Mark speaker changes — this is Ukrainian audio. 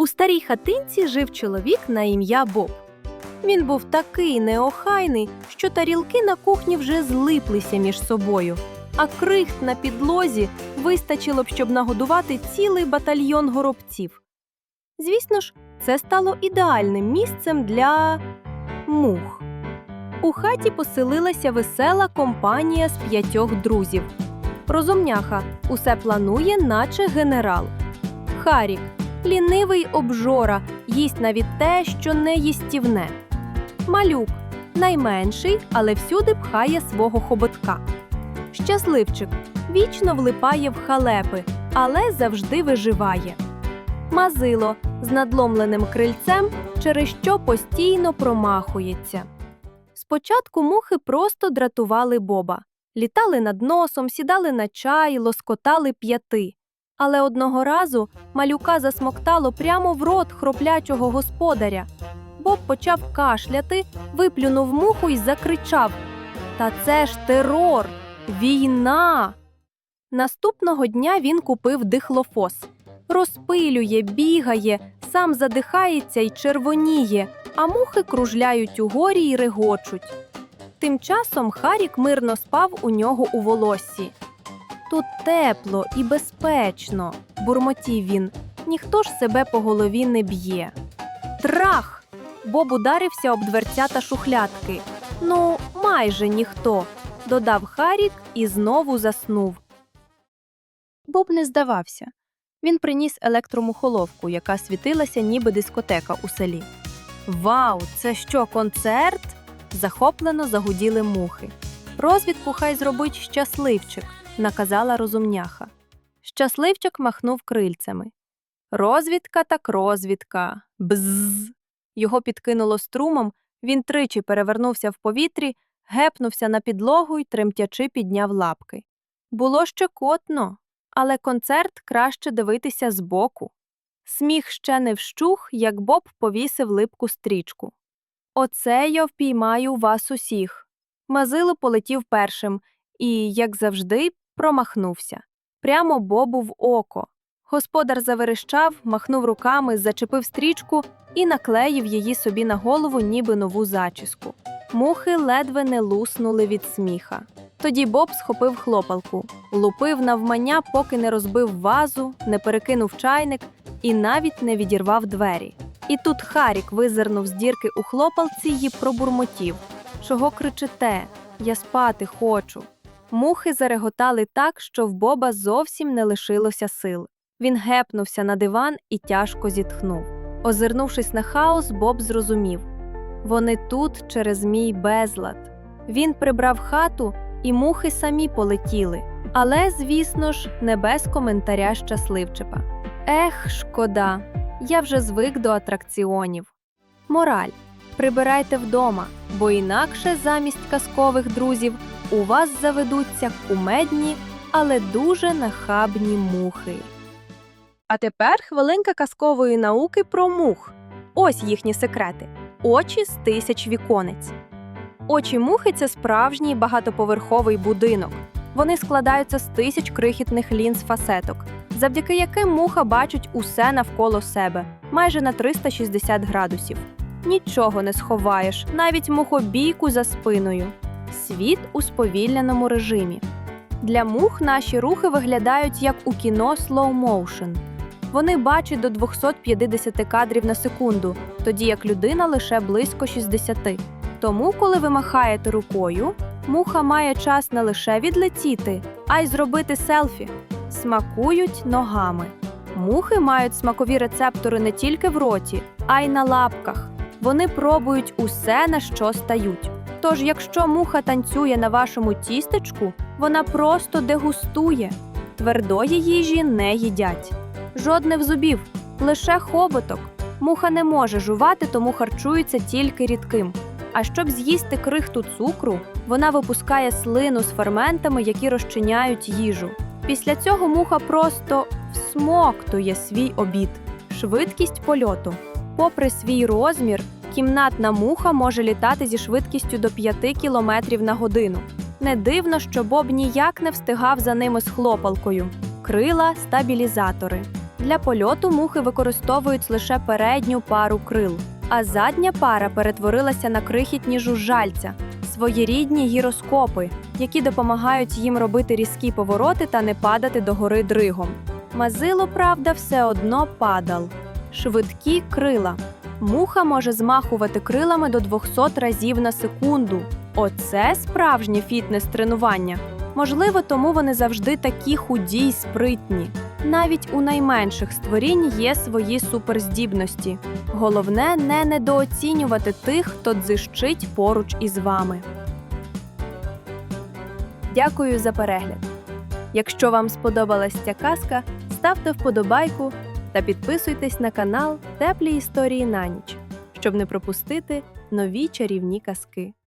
Speaker 1: У старій хатинці жив чоловік на ім'я Боб. Він був такий неохайний, що тарілки на кухні вже злиплися між собою, а крихт на підлозі вистачило б, щоб нагодувати цілий батальйон горобців. Звісно ж, це стало ідеальним місцем для мух. У хаті поселилася весела компанія з п'ятьох друзів. Розумняха усе планує, наче генерал. Харік лінивий обжора, їсть навіть те, що не їстівне. Малюк найменший, але всюди пхає свого хоботка. Щасливчик вічно влипає в халепи, але завжди виживає. Мазило з надломленим крильцем, через що постійно промахується. Спочатку мухи просто дратували Боба, літали над носом, сідали на чай, лоскотали п'яти. Але одного разу малюка засмоктало прямо в рот хроплячого господаря. Боб почав кашляти, виплюнув муху і закричав: Та це ж терор! Війна! Наступного дня він купив дихлофос. Розпилює, бігає, сам задихається й червоніє, а мухи кружляють угорі й регочуть. Тим часом Харік мирно спав у нього у волоссі. Тут тепло і безпечно, бурмотів він. Ніхто ж себе по голові не б'є. Трах! Боб ударився об дверця та шухлядки. Ну, майже ніхто, додав Харік і знову заснув. Боб не здавався. Він приніс електромухоловку, яка світилася ніби дискотека у селі. Вау, це що, концерт? захоплено загуділи мухи. Розвідку хай зробить щасливчик, наказала розумняха. Щасливчик махнув крильцями. Розвідка так розвідка. Бзз. Його підкинуло струмом, він тричі перевернувся в повітрі, гепнувся на підлогу й тремтячи підняв лапки. Було ще котно, але концерт краще дивитися збоку. Сміх ще не вщух, як Боб повісив липку стрічку. Оце я впіймаю вас усіх. Мазило полетів першим і, як завжди, промахнувся. Прямо Бобу в око. Господар заверещав, махнув руками, зачепив стрічку і наклеїв її собі на голову, ніби нову зачіску. Мухи ледве не луснули від сміха. Тоді Боб схопив хлопалку, лупив навмання, поки не розбив вазу, не перекинув чайник і навіть не відірвав двері. І тут Харік визирнув з дірки у хлопалці й пробурмотів. Чого кричите? Я спати хочу. Мухи зареготали так, що в Боба зовсім не лишилося сил. Він гепнувся на диван і тяжко зітхнув. Озирнувшись на хаос, Боб зрозумів вони тут через мій безлад. Він прибрав хату, і мухи самі полетіли. Але, звісно ж, не без коментаря щасливчика. Ех, шкода, я вже звик до атракціонів. Мораль. Прибирайте вдома, бо інакше замість казкових друзів у вас заведуться кумедні, але дуже нахабні мухи. А тепер хвилинка казкової науки про мух. Ось їхні секрети: очі з тисяч віконець. Очі мухи це справжній багатоповерховий будинок. Вони складаються з тисяч крихітних лінз фасеток, завдяки яким муха бачить усе навколо себе, майже на 360 градусів. Нічого не сховаєш, навіть мухобійку за спиною. Світ у сповільненому режимі. Для мух наші рухи виглядають як у кіно slow motion. Вони бачать до 250 кадрів на секунду, тоді як людина лише близько 60. Тому, коли ви махаєте рукою, муха має час не лише відлетіти, а й зробити селфі. Смакують ногами. Мухи мають смакові рецептори не тільки в роті, а й на лапках. Вони пробують усе, на що стають. Тож, якщо муха танцює на вашому тістечку, вона просто дегустує. Твердої їжі не їдять. Жодних зубів, лише хоботок. Муха не може жувати, тому харчується тільки рідким. А щоб з'їсти крихту цукру, вона випускає слину з ферментами, які розчиняють їжу. Після цього муха просто всмоктує свій обід, швидкість польоту. Попри свій розмір, кімнатна муха може літати зі швидкістю до 5 км на годину. Не дивно, що Боб ніяк не встигав за ними з хлопалкою. Крила стабілізатори. Для польоту мухи використовують лише передню пару крил, а задня пара перетворилася на крихітні жужжальця, своєрідні гіроскопи, які допомагають їм робити різкі повороти та не падати догори дригом. Мазило, правда, все одно падал. Швидкі крила. Муха може змахувати крилами до 200 разів на секунду. Оце справжнє фітнес-тренування. Можливо, тому вони завжди такі худі й спритні. Навіть у найменших створінь є свої суперздібності. Головне не недооцінювати тих, хто дзищить поруч із вами. Дякую за перегляд. Якщо вам сподобалась ця казка, ставте вподобайку та підписуйтесь на канал Теплі історії на ніч, щоб не пропустити нові чарівні казки.